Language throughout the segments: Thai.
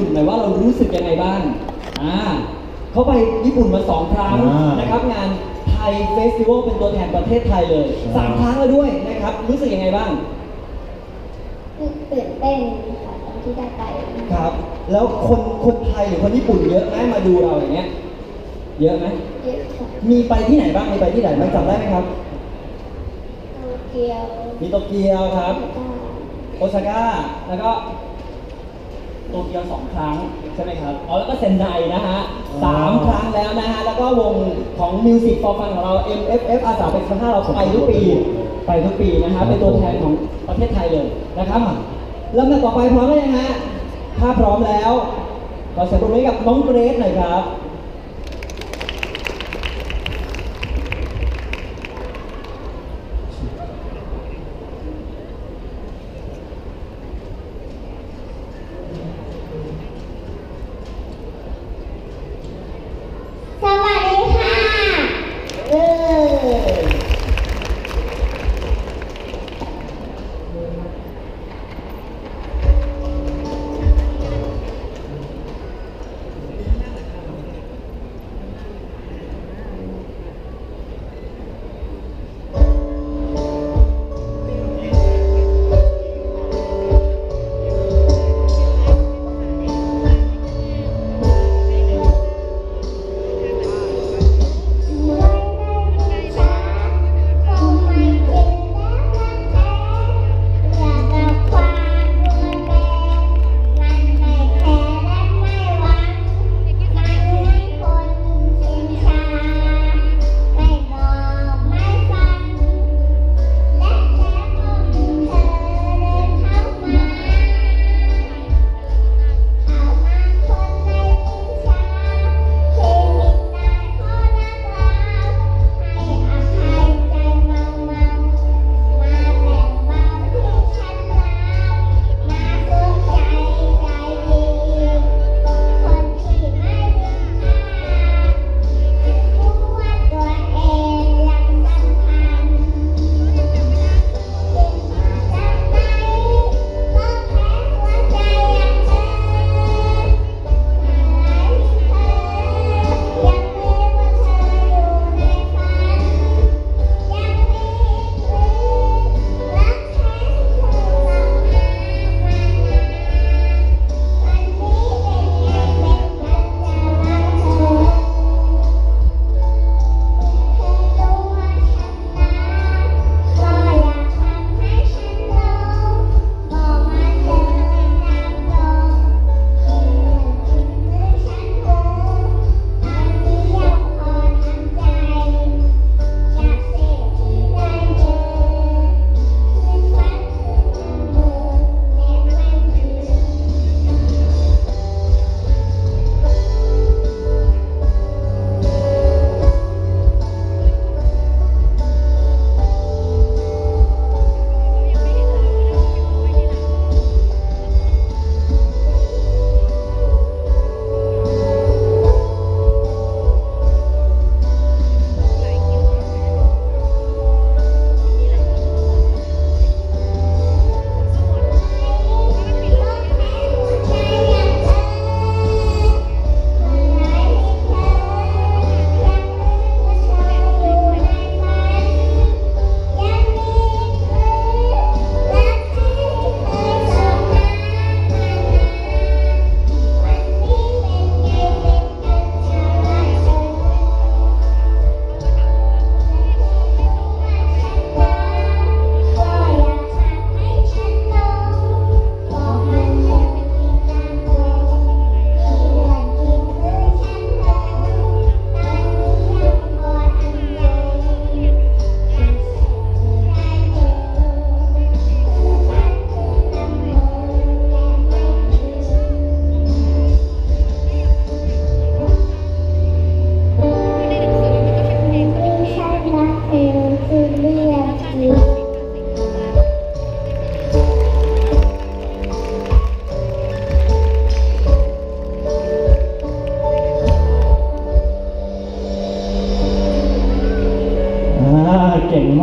ปุ่นหน่อยว่าเรารู้สึกยังไงบ้างอ่าเขาไปญี่ปุ่นมาสองครั้งอ่าน นะครับงานไทยเฟสติวัลเป็นตัวแทนประเทศไทยเลยสามครั้งแล้วด้วยนะครับรู้สึกยังไงบ้าง ตื่นเต้นค่ะตอนที่ได้ไปครับ แล้วคนคนไทยหรือคนญี่ปุ่นเยอะไหมมาดูเราอย่างเงี้ย เยอะไหมเยอะค่ะมีไปที่ไหนบ้างมีไปที่ไหนบ้างจำได้ไหมครับ โตเกียวมีโตเกียวครับแล้วก็โอซาก้าแล้วก็ โตเกียวสองครั้งใช่ไหมครับอ๋อแล้วก็เซนไดนะฮะสามครั้งแล้วนะฮะ แล้วก็วงของมิวสิกฟอร์ฟันของเรา MFF อาสาเป็นครั้งห้าเราไปทุกปี ไปทุกปีนะฮะ เป็นตัวแทนของประเทศไทยเลยนะครับลำดับต่อไปพร้อมไหมฮะ ถ้าพร้อมแล้วขอเสียงปรบมือกับน้องเกรซหน่อยครับ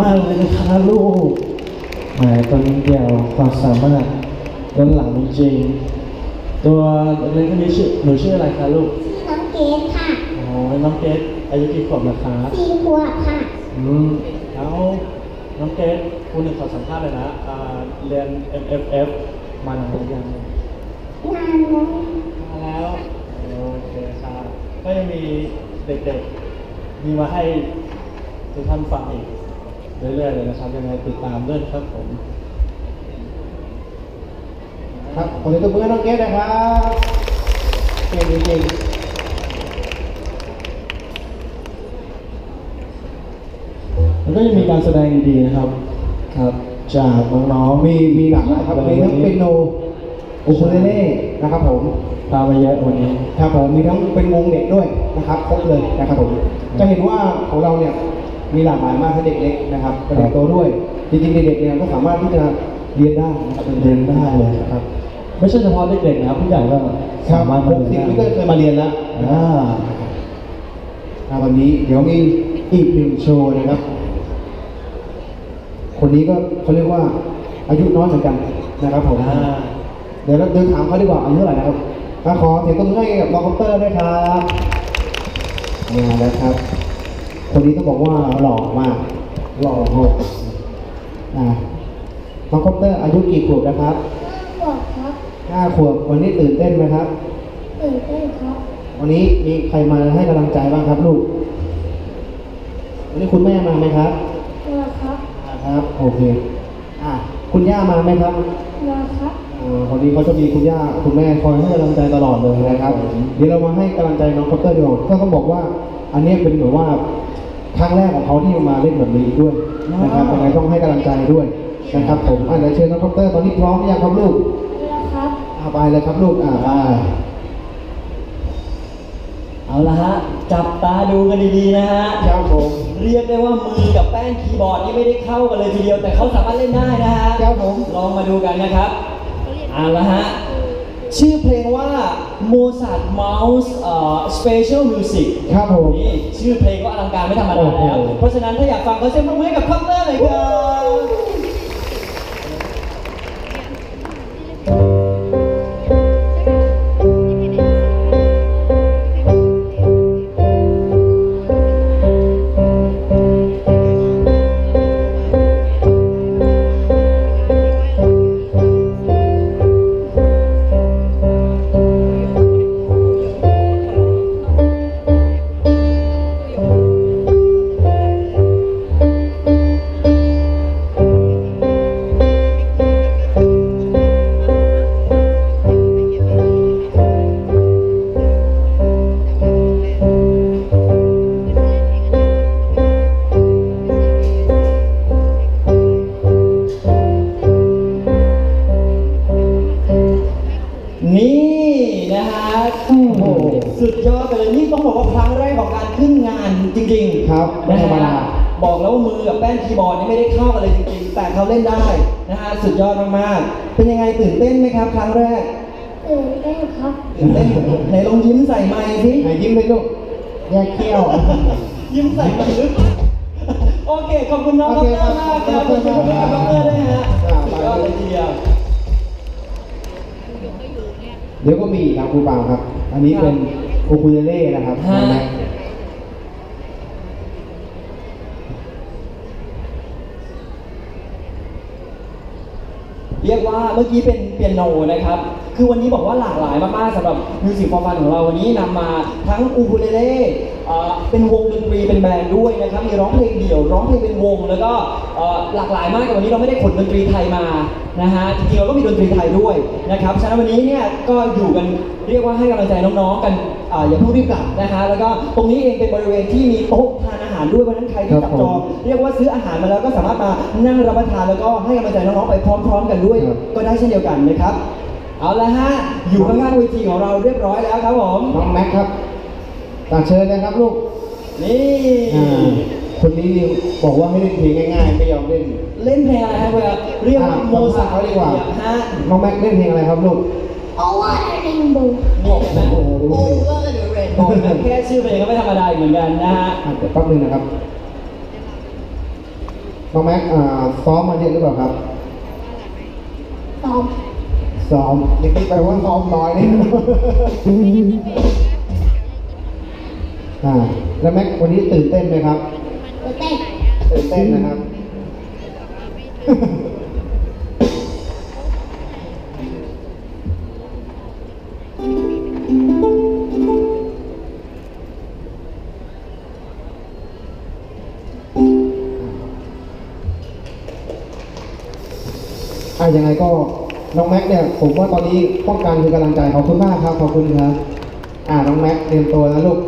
มากเลยนะคะลูกแหมตอนนี้เดียวความสามารถล้นหลังจริง ตัวเล็กคนนี้ชื่อหนูชื่ออะไรคะลูกชื่อน้องเกดค่ะอ๋อน้องเกดอายุกี่ขวบนะคะสี่ขวบค่ะอืมแล้วน้องเกดคุณหนึ่งขอสัมภาษณ์เลยนะอ่าเรียน MFF มานานหรือยังนานแล้วมาแล้วโอเคครับก็ยังมีเด็กๆมีมาให้ทุกท่านฟังอีก เรื่อยๆเลยนะครับยังไงติดตามด้วยนะครับผมครับขอเสียงตบมือให้น้องเกดนะครับเก่งจริงๆแล้วก็ยังมีการแสดงดีๆนะครับครับ จากน้องๆมีมีหลากหลายครับมีทั้งเปียโนอูคูเลเล่นะครับผมตามมาเยอะวันนี้ครับผมมีทั้งเป็นวงเด็กด้วยนะครับครบเลยนะครับผมจะเห็นว่าของเราเนี่ย มีหลากหลายมากทั้งเด็กเล็กนะครับกับเด็กโตด้วย จริงๆเด็กๆเนี่ยก็สามารถที่จะเรียนได้นะครับเรียนได้เลยครับ ไม่ใช่เฉพาะเด็กๆนะครับผู้ใหญ่ก็ครัสาบมารถหกสิบนี่ก็เคยมาเรียนแล้วอ่าอ่าวันนี้เดี๋ยวมีอีกหนึ่งโชว์นะครับ คนนี้ก็เขาเรียกว่าอายุน้อยเหมือนกันนะครับผมอ่าเดี๋ยวเราเดินถามเขาดีกว่าอายุเท่าไหร่นะครับอะขอเสียงตบมือให้กับน้องคอปเตอร์ด้วยครับมาแล้วครับ คนนี้ต้องบอกว่าหล่อมาก หล่อโหดอ่าน้องคอปเตอร์อายุกี่ขวบนะครับขวบครับห้าขวบ วันนี้ตื่นเต้นไหมครับ ตื่นเต้นครับ วันนี้มีใครมาให้กำลังใจบ้างครับลูก วันนี้คุณแม่มาไหมครับมาครับมาครับ โอเค อะ คุณย่ามาไหมครับมาครับอ่าวันนี้เขาจะมีคุณย่าคุณแม่คอยให้กำลังใจตลอดเลยนะครับ เดี๋ยวเรามาให้กำลังใจน้องคอปเตอร์ดีกว่าก็ต้องบอกว่า อันนี้เป็นเหมือนว่า ครั้งแรกของเขาที่มาเล่นแบบนี้ด้วยนะครับยังไงต้องให้กำลังใจด้วยนะครับผมอะเดี๋ยวเชิญน้องคอปเตอร์ตอนนี้พร้อมหรือยังครับลูกมาครับเอาไปเลยครับลูกอ่าไปเอาละฮะ จับตาดูกันดีๆนะฮะครับผมเรียกได้ว่ามือกับแป้นคีย์บอร์ดนี่ไม่ได้เข้ากันเลยทีเดียวแต่เขาสามารถเล่นได้นะฮะครับผมลองมาดูกันนะครับเอาละฮะ ชื่อเพลงว่า Mozart Mouse เอ่อ Special Music ครับผม นี่ชื่อเพลงก็อลังการไม่ธรรมดาแล้ว โอ้โห เพราะฉะนั้นถ้าอยากฟังก็เซ็นปรบมือให้กับคัพเตอร์หน่อยครับ ของการขึ้นงานจริงๆครับไม่ธรรมดานะฮะบอกแล้วว่ามือกับแป้นคีย์บอร์ดนี่ไม่ได้เข้ากันเลยจริงๆ แต่เขาเล่นได้นะฮะสุดยอดมากๆ เป็นยังไงตื่นเต้นไหมครับ ครั้งแรกตื่นเต้นครับตื่นเต้นไหนลองยิ้มใส่ไมค์สิไหนยิ้มเลยลูกแยกเขี้ยว ยิ้มใส่ไมค์ลึกโอเค ขอบคุณน้องโอคอปเคเตอร์มากครับขขออบบคุคุณณคครัอบปเตอร์ด้วยฮะอ่าสุดยอดเลยทีเดียวเดี๋ยวก็มีอีกครับครูปางครับ อันนี้เป็นอูคูเลเล่นะครับ ฮะ น้องแม็ก เรียกว่าเมื่อกี้เป็นเปียโนนะครับ คือวันนี้บอกว่าหลากหลายมากๆสำหรับมิวสิกฟอร์ฟันของเราวันนี้นำมาทั้งอูคูเลเล่เอ่อเป็นวงดนตรีเป็นแบนด์ด้วยนะครับ มีร้องเพลงเดี่ยว ร้องเพลงเป็นวง แล้วก็ หลากหลายมากแต่วันนี้เราไม่ได้ขนดนตรีไทยมานะฮะจริงๆเราก็มีดนตรีไทยด้วยนะครับฉะนั้นวันนี้เนี่ยก็อยู่กันเรียกว่าให้กำลังใจน้องๆกันอ่าอย่าเพิ่งรีบกลับนะฮะแล้วก็ตรงนี้เองเป็นบริเวณที่มีโต๊ะทานอาหารด้วยเพราะฉะนั้นใครที่จับจองเรียกว่าซื้ออาหารมาแล้วก็สามารถมานั่งรับประทานแล้วก็ให้กำลังใจน้องๆไปพร้อม ๆ กันด้วยครับก็ได้เช่นเดียวกันนะครับเอาละฮะอยู่ข้างๆเวทีของเราเรียบร้อยแล้วครับผมน้องแม็กครับตัดเชิญเลยครับลูกนี่อ่า คนนี้นี่บอกว่าให้เล่นเพลงง่ายๆ ไม่ยอมเล่น เล่นเพลงอะไรครับเวลาเรียกว่าอะโมซาสัมภาษณ์เขาดีกว่าฮะน้องแม็กเล่นเพลงอะไรครับลูก Over the rainbow นี่เห็นไหมโอ้โห Over the Rainbow แค่ชื่อเพลงก็ไม่ธรรมดาอีกเหมือนกันนะฮะอะเดี๋ยวแป๊บนึงนะครับ น้องแม็กอ่าซ้อมมาเยอะหรือเปล่าครับ ซ้อมซซ้อมนี่คิดไปว่าซ้อมน้อยนี่อ่าแล้วแม็กวันนี้ตื่นเต้นไหมครับ ตัวเต้นตื่นเต้นนะครับ อะยังไงก็น้องแม็กเนี่ยผมว่าตอนนี้ป้องกันคือกำลังใจขอบคุณมากครับขอบคุณครับ อ่าน้องแม็กเตรียมตัวนะลูก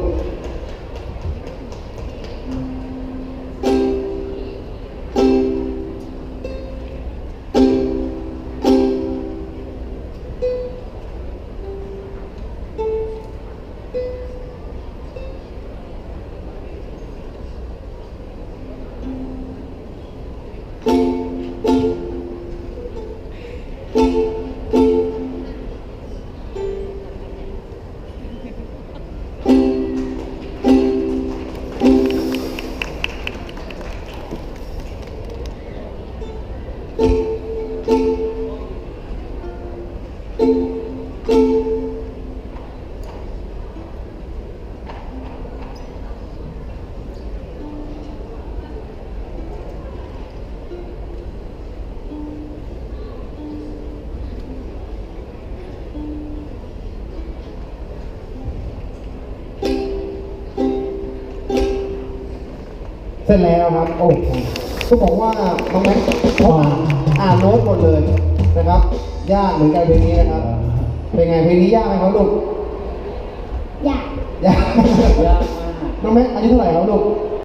เสร็จแล้วครับโอ้โหต้องบอกว่าน้องแม็กซ์เขาอ่านอ่านโน้ตหมดเลยนะครับ ยากเหมือนกันเพลงนี้นะครับ เป็นไงเพลงนี้ยากไหมครับลูกอยาก ยากยากมากน้องแม็กซ์อายุเท่าไหร่ครับลูก